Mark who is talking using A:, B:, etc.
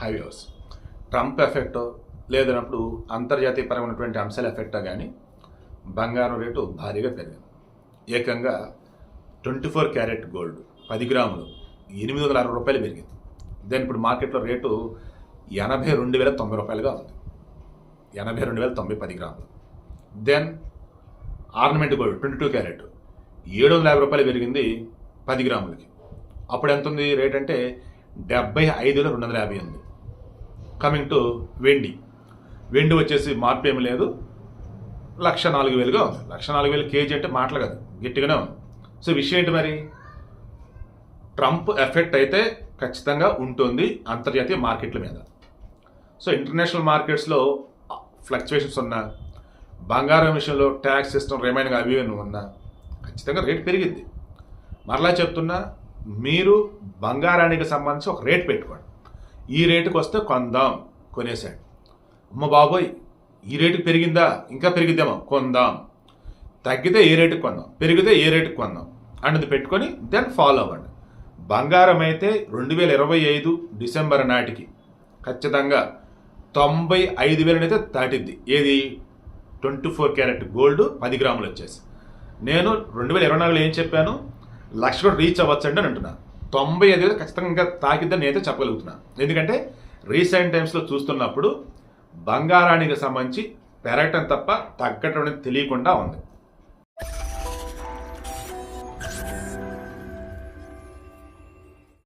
A: Highways. Trump effect లేదన్నప్పుడు అంతర్జాతీయ పరమైనటువంటి అంశాల ఎఫెక్టో కానీ బంగారం రేటు భారీగా పెరిగింది. ఏకంగా ట్వంటీ ఫోర్ క్యారెట్ గోల్డ్ పది గ్రాములు ఎనిమిది వందల అరవై రూపాయలు పెరిగింది. దెన్ ఇప్పుడు మార్కెట్లో రేటు ఎనభై రెండు వేల తొంభై రూపాయలుగా ఉంది. ఎనభై రెండు వేల తొంభై పది గ్రాములు. Then ornament gold twenty two carat ఏడు వందల యాభై రూపాయలు పెరిగింది పది గ్రాములకి. అప్పుడు ఎంత ఉంది రేట్ అంటే డెబ్బై ఐదు వేల రెండు వందల యాభై ఉంది కమింగ్ టు వెండి వెండి వచ్చేసి మార్పు ఏమి లేదు. లక్ష నాలుగు వేలుగా ఉంది. లక్ష నాలుగు వేలు కేజీ అంటే మాటలు కాదు గట్టిగానే ఉంది. సో విషయం ఏంటి మరి? ట్రంప్ ఎఫెక్ట్ అయితే ఖచ్చితంగా ఉంటుంది అంతర్జాతీయ మార్కెట్ల మీద. సో ఇంటర్నేషనల్ మార్కెట్స్లో ఫ్లక్చువేషన్స్ ఉన్నా బంగారం విషయంలో ట్యాక్స్ సిస్టమ్ రిమైనింగ్ అవి ఉన్నా ఖచ్చితంగా రేట్ పెరిగింది మరలా చెప్తున్నా మీరు బంగారానికి సంబంధించి ఒక రేట్ పెట్టుకోండి. ఈ రేటుకు వస్తే కొందాం కొనేశాడు. అమ్మ బాబోయ్ ఈ రేటు పెరిగిందా? ఇంకా పెరిగిద్దామా కొందాం. తగ్గితే ఏ రేటుకి కొందాం? పెరిగితే ఏ రేటుకి కొందాం? అన్నది పెట్టుకొని దెన్ ఫాలో అవ్వండి. బంగారం అయితే రెండు వేల ఇరవై ఐదు డిసెంబర్ నాటికి ఖచ్చితంగా తొంభై ఐదు వేలనైతే దాటిద్ది. ఏది? ట్వంటీ ఫోర్ క్యారెట్ గోల్డ్ పది గ్రాములు వచ్చేసి. నేను రెండు వేల ఇరవై నాలుగులో ఏం చెప్పాను? లక్ష కూడా రీచ్ అవ్వచ్చండి అని అంటున్నాను తొంభై ఐదు వేలు ఖచ్చితంగా తాకిద్దని నేనైతే చెప్పగలుగుతున్నాను ఎందుకంటే రీసెంట్ టైమ్స్లో చూస్తున్నప్పుడు బంగారానికి సంబంధించి పెరగటం తప్ప తగ్గటం అనేది తెలియకుండా ఉంది.